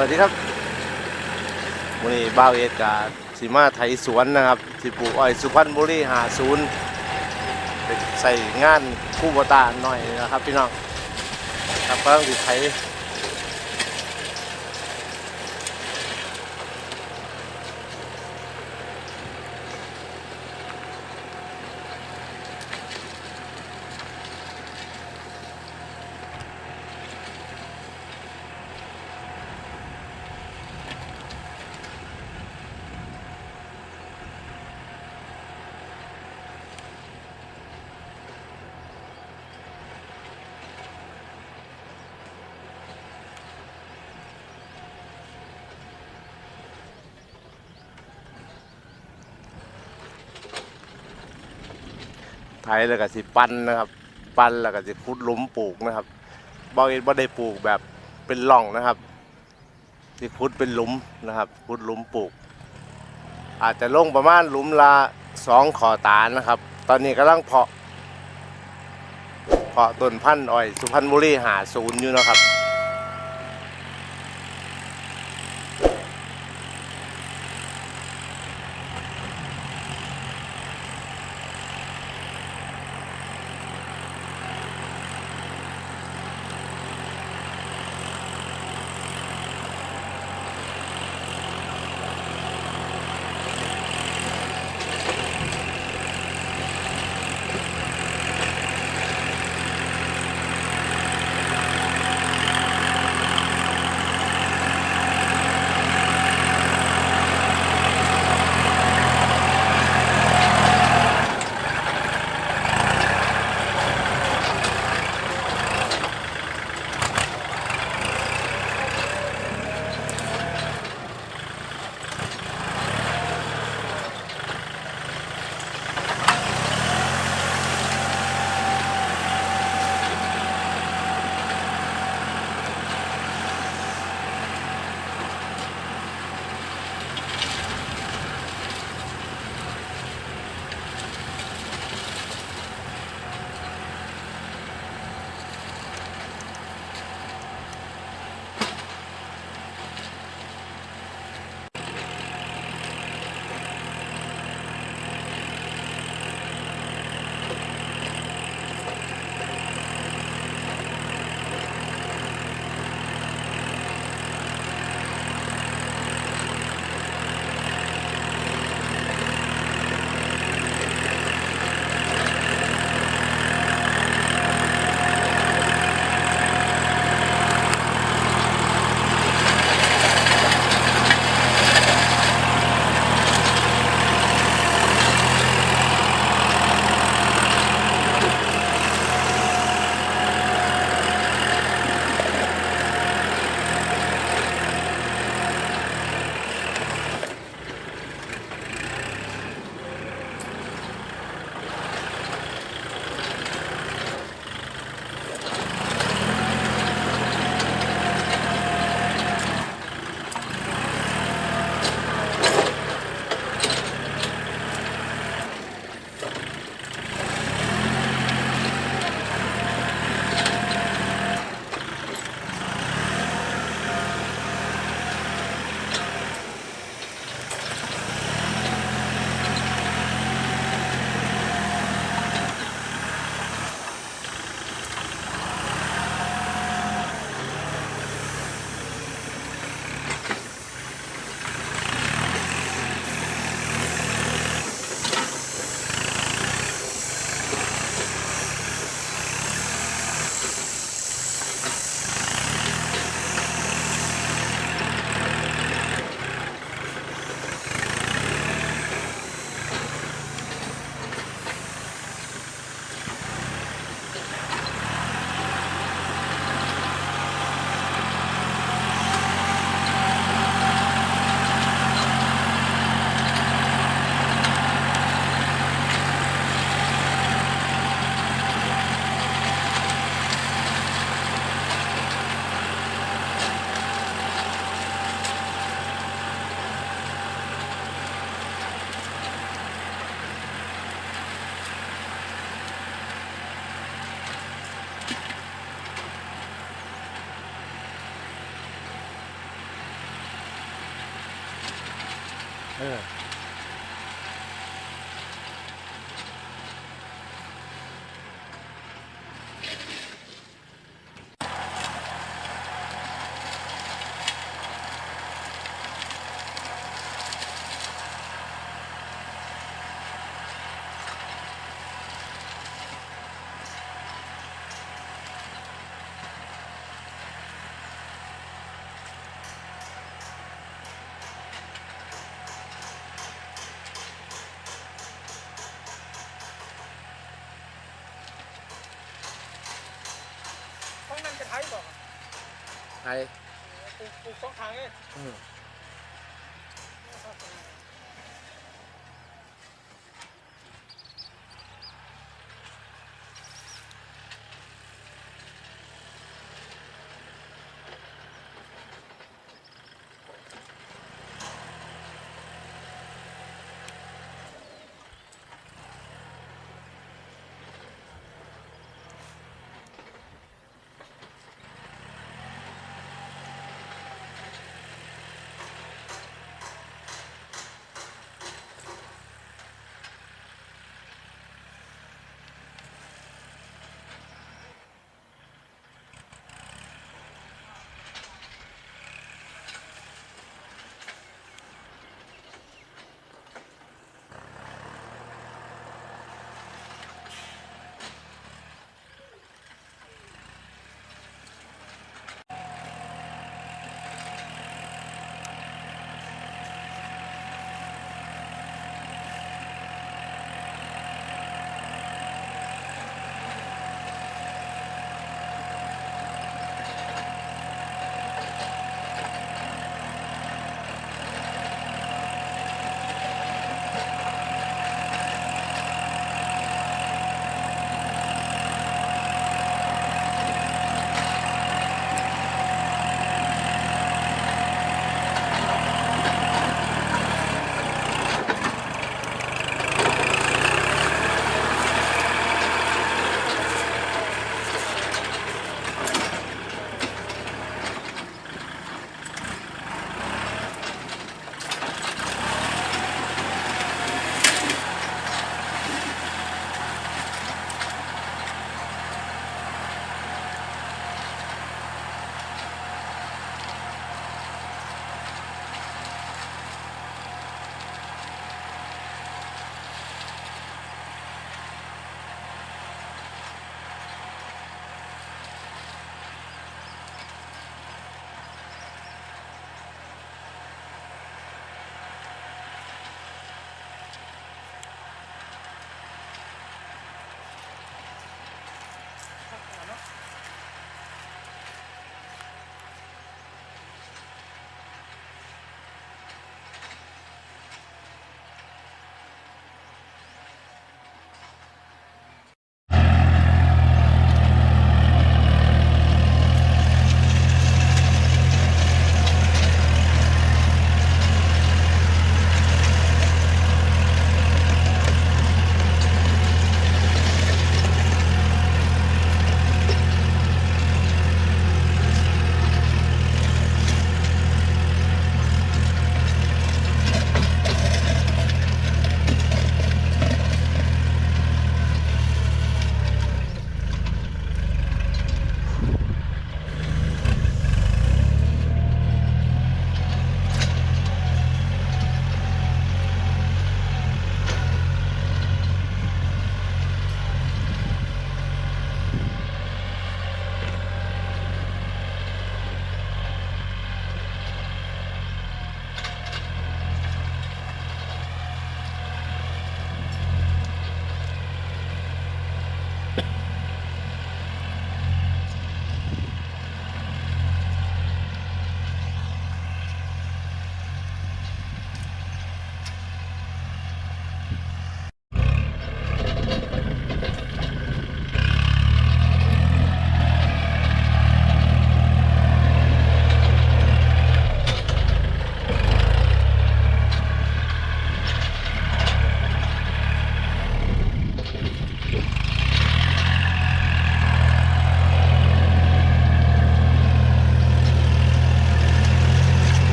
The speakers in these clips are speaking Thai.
วัสดีครับวันนี้บ้าวเอสกาสีมาไถสวนนะครับที่ปลูกอ้อยสุพรรณบุรีหาศูนย์ใส่งานคู่บตาหน่อยนะครับพี่น้องครับเพิ่งติดไถ ไถแล้วก็สิปั้นนะครับ ปั้นแล้วก็สิขุดหลุมปลูกนะครับบาวเอ็ดบ่ได้ปลูกแบบเป็นร่องนะครับสิขุดเป็นหลุมนะครับขุดหลุมปลูก อาจจะลงประมาณหลุมละสองขอตานะครับ ตอนนี้กำลังเพาะเพาะต้นพันธุ์อ้อย สุพรรณบุรีหาศูนย์อยู่นะครับ เออต้องนั่งจะไทยบอกไทยปลูกปลูกสองทางเลยเออ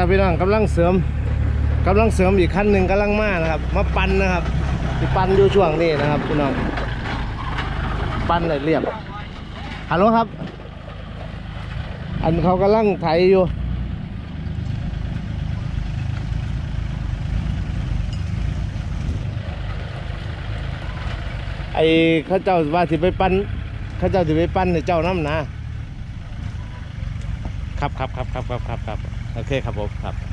ครับพี่น้องกำลังเสริมกำลังเสริมอีกขั้นหนึ่งกำลังมานะครับ มาปั้นนะครับที่ปั้นอยู่ช่วงนี้นะครับพี่น้องปั้นเลยเรียบฮัลโหลครับ อันเขากำลังไถอยู่ไอ้ข้าเจ้าว่าสิไปปั้นข้าเจ้าสิไปปั้นในเจ้าน้ำนะ ครับครับครับครับครับครับครับ โอเคครับผมครับ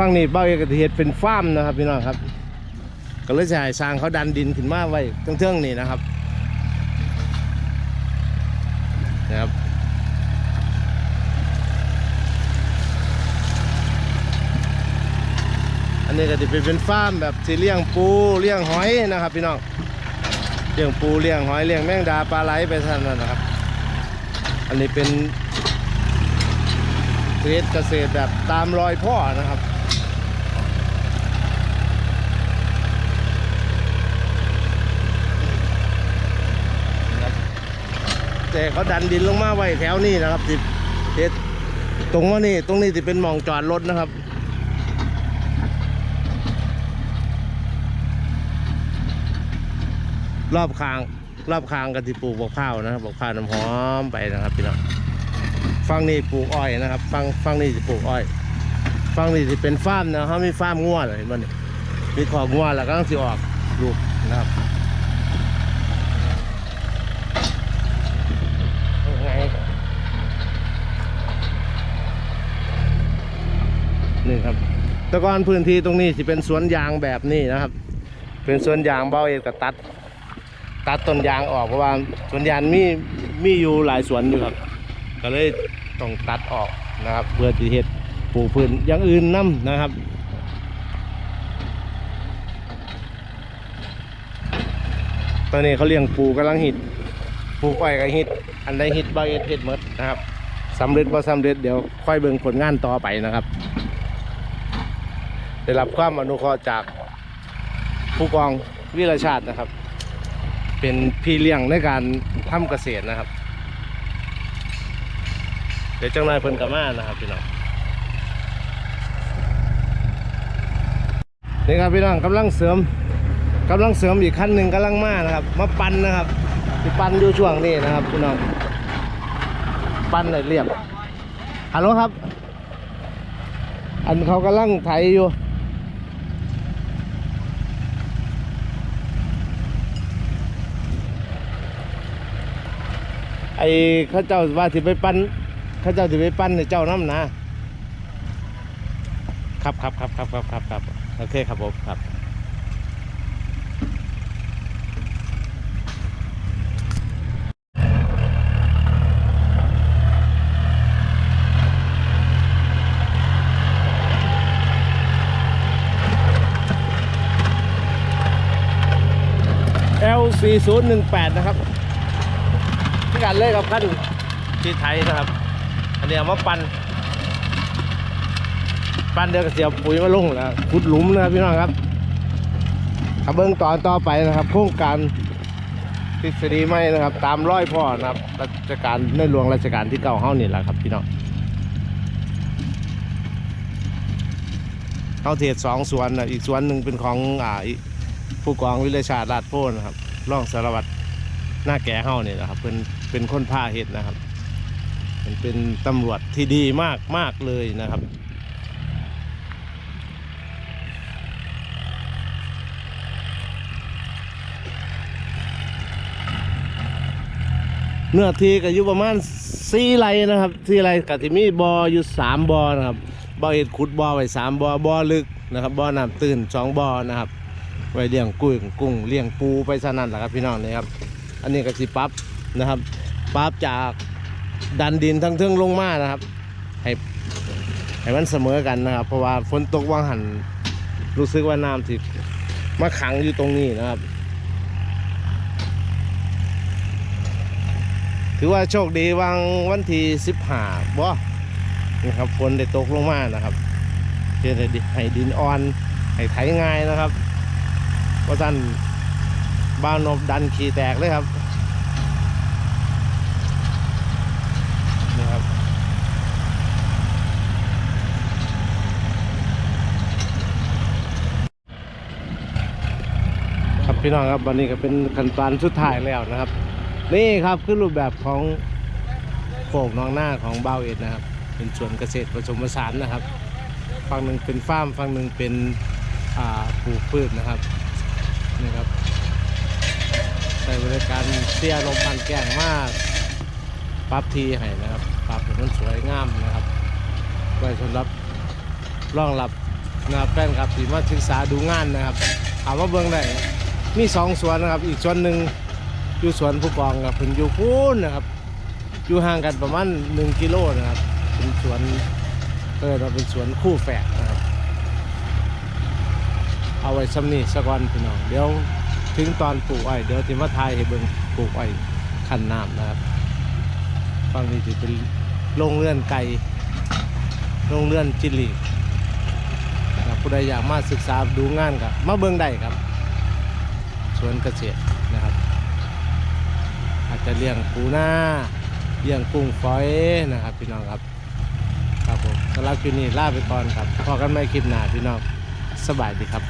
ฟังนี่เบ้าเอกเหตุเป็นฟาร์มนะครับพี่น้องครับ ก็เลยจะให้สร้างเขาดันดินขึ้นมาไว้เทื่องๆนี่นะครับนะครับอันนี้ก็จะเป็นฟาร์มแบบที่เลี้ยงปูเลี้ยงหอยนะครับพี่น้องเลี้ยงปูเลี้ยงหอยเลี้ยงแมงดาปลาไหลไปท่านนนะครับ อันนี้เป็นเกษตรเกษตรแบบตามรอยพ่อนะครับ แต่เขาดันดินลงมาไว้แถวนี้นะครับที่เด็ดตรงว่านี่ตรงนี้จะเป็นหมองจอดรถนะครับรอบคางรอบคางกันที่ปลูกบกข้าวนะครับบกข้าวน้ำหอมไปนะครับพี่น้องฟังนี่ปลูกอ้อยนะครับฟังฟังนี่จะปลูกอ้อยฟังนี่จะเป็นฟาร์มนะเขามีฟาร์มงัวเลยเห็นมั้ยนี่มีขอกงัวแล้วก็ต้องสิออกลูกนะครับยังไงนี่ครับ แต่ก่อนพื้นที่ตรงนี้สิเป็นสวนยางแบบนี้นะครับ เป็นสวนยางเบาเอกก็ตัด ตัดต้นยางออกเพราะว่าสวนยางมีมีอยู่หลายสวนอยู่ครับ ก็เลยต้องตัดออกนะครับ เพื่อที่เฮ็ดปลูกพืชอย่างอื่นนํนะครับตอนนี้เขาเลี้ยงปูกำลังฮิตปลูกอ้อยก็ฮิตอันใดฮิตเบาเอ็ดเฮ็ดหมดนะครับสำเร็จบ่สำเร็จเดี๋ยวค่อยเบิ่งผลงานต่อไปนะครับ ได้รับความอนุเคราะห์จากผู้กองวิรชาตินะครับ เป็นพี่เลี้ยงในการทำเกษตรนะครับ เดี๋ยวจังนายเพิ่นกลับมานะครับพี่น้องนี่ครับพี่น้องกำลังเสริมกำลังเสริมอีกขั้นหนึ่งกำลังมานะครับ มาปั้นนะครับที่ปั้นอยู่ช่วงนี้นะครับพี่น้องปั้นเลยเรียบฮัลโหลครับ อันเขากำลังไถอยู่ ไอ้ข้าเจ้าว่าสิไปปั้นข้าเจ้าสิไปปั้นในเจ้าน้ำนะครับครับครับครับครับครับครับโอเคครับผมครับเอลสี่ศูนย์หนึ่งแปดนะครับ การเล่นกับขั้นที่ไทยนะครับ อันนี้เอามาปันปันเดียวกับเสียบปุ๋ยมาลงนะขุดหลุมนะครับพี่น้องครับขับเบิ้งตอนต่อไปนะครับโครงการทฤษฎีใหม่นะครับ ตามร้อยพ่อนะครับรัชการในหลวงรัชการที่เก้าเฮานี่แหละครับพี่น้องเขาเทศสองสวนนะอีกสวนหนึ่งเป็นของอ่าผู้กองวิเลชาตราชโพธิ์นะครับ ร่องสารวัตรหน้าแก่เฮาเนี่ยนะครับเป็น เป็นคนพาเฮ็ดนะครับ มันเป็นตำรวจที่ดีมากมากเลยนะครับเนื้อที่ก็อยู่ประมาณสี่ไร่นะครับสี่ไร่ก็ที่มีบ่ออยู่สามบ่อนะครับบ่อเห็ดขุดบ่อไว้สามบ่อบ่อลึกนะครับบ่อน้ำตื้นสองบ่อนะครับไว้เลี้ยงกุ้งกุ้งเลี้ยงปูไปซะนั่นแหละครับพี่น้องนี่ครับอันนี้ก็สิปั๊บ นะครับปั๊บจากดันดินทั้งเทิงลงมานะครับให้ให้มันเสมอกันนะครับ เพราะว่าฝนตกว่างหันรู้สึกว่าน้ำที่มาขังอยู่ตรงนี้นะครับ ถือว่าโชคดีวางวันที่สิบห้าบ่นะครับฝนได้ตกลงมานะครับเพื่อให้ดินอ่อนให้ไถง่ายนะครับเพราะท่านบ้านนบดันขี่แตกเลยครับครับ พี่น้องครับวันนี้ก็เป็นขั้นตอนสุดท้ายแล้วนะครับ นี่ครับคือรูปแบบของโขกน้องหน้าของเบาเอ็ดนะครับ เป็นสวนเกษตรผสมผสานนะครับฝั่งหนึ่งเป็นฟาร์มฝั่งหนึ่งเป็นปลูกพืชนะครับนี่ครับใช้บริการเสียลมพันแกล้งมากปรับทีให้นะครับปรับให้มันสวยงามนะครับไว้สำหรับรองรับนะครับแฟนครับที่มาศึกษาดูงานนะครับถามว่าเบื้องได้ มีสองสวนนะครับ อีกสวนหนึ่งอยู่สวนผู้กองครับเพิ่นอยู่พูนนะครับ อยู่ห่างกันประมาณหนึ่งกิโลนะครับ เป็นสวนเออเราเป็นสวนคู่แฝดนะครับ เอาไว้ซ้ำนี่สักวันพี่น้องเดี๋ยวถึงตอนปลูกอ้อยเดี๋ยวที่มาทายให้เบิ่งปลูกอ้อยคันน้ำนะครับฝั่งนี้จะเป็นโรงเรือนไก่โรงเรือนจิลีครับผู้ใดอยากมาศึกษาดูงานกับมาเบิ่งได้ครับ สวนเกษตรนะครับ อาจจะเลี้ยงปูหน้าเลี้ยงกุ้งฝอยนะครับ พี่น้องครับครับผมสำหรับคลิปนี้ลาไปก่อนครับพอกันไม่คลิปหน้าพี่น้องสบายดีครับ